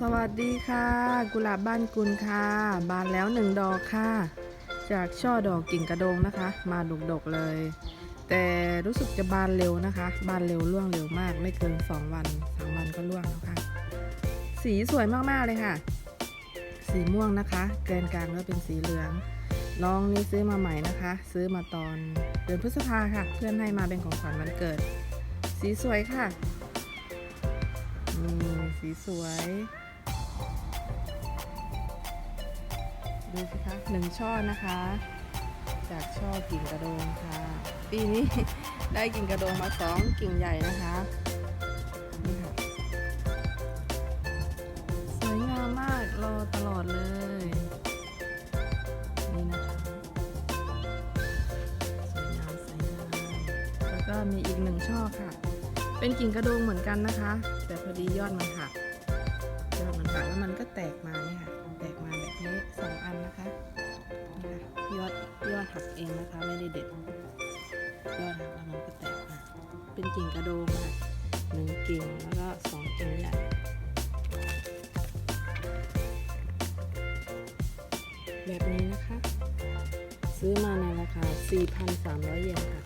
สวัสดีค่ะ กุหลาบบ้านกุลค่ะ บานแล้วหนึ่งดอกค่ะ จากช่อดอกกิ่งกระโดงนะคะ มาดกๆเลย แต่รู้สึกจะบานเร็วนะคะ บานเร็วร่วงเร็วมาก ไม่เกิน 2 วัน3วันก็ร่วงแล้วค่ะ สีสวยมากๆเลยค่ะ สีม่วงนะคะ แกนกลางก็เป็นสีเหลือง น้องนี่ซื้อมาใหม่นะคะ ซื้อมาตอนเดือนพฤษภาค่ะ เพื่อนให้มาเป็นของขวัญวันเกิด สีสวยค่ะนี่สีสวย ดูสิคะหนึ่งช่อนะคะ จากช่อกิ่งกระโดงค่ะ ปีนี้ได้กิ่งกระโดงมาสองกิ่งใหญ่นะคะนี่ค่ะสวยงามมากรอตลอดเลยนี่นะคะสวยงามสวยงามแล้วก็มีอีกหนึ่งช่อค่ะ เป็นกิ่งกระโดงเหมือนกันนะคะ แต่พอดียอดมันหักยอดมันหักแล้วมันก็แตกมาเนี่ยค่ะ อดยอดหักเองนะคะ ไม่ได้เด็ดยอดหักแล้วมันก็แตกมาเป็นกิ่งกระโดงค่ะหนึ่งกิ่งแล้วก็สองกิ่งใหญ่แบบนี้นะคะ ซื้อมาในราคา 4,300 เยนค่ะ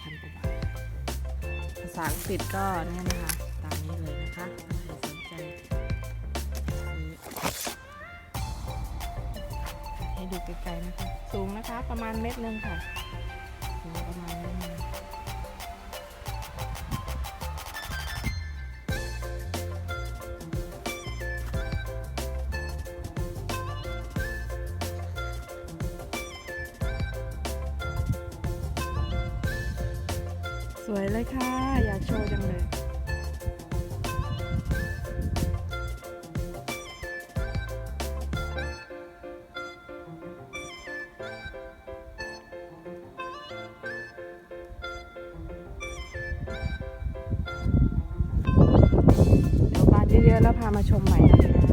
พันกว่าบาทภาษาอังกฤษก็เนี่ยนะคะ ให้ดูไกลๆนะคะ สูงนะคะประมาณเม็ดหนึงค่ะ สูงประมาณเม็ดหนึงสวยเลยค่ะ อยากโชว์จังเลย เยอะๆแล้วพามาชมใหม่นะคะ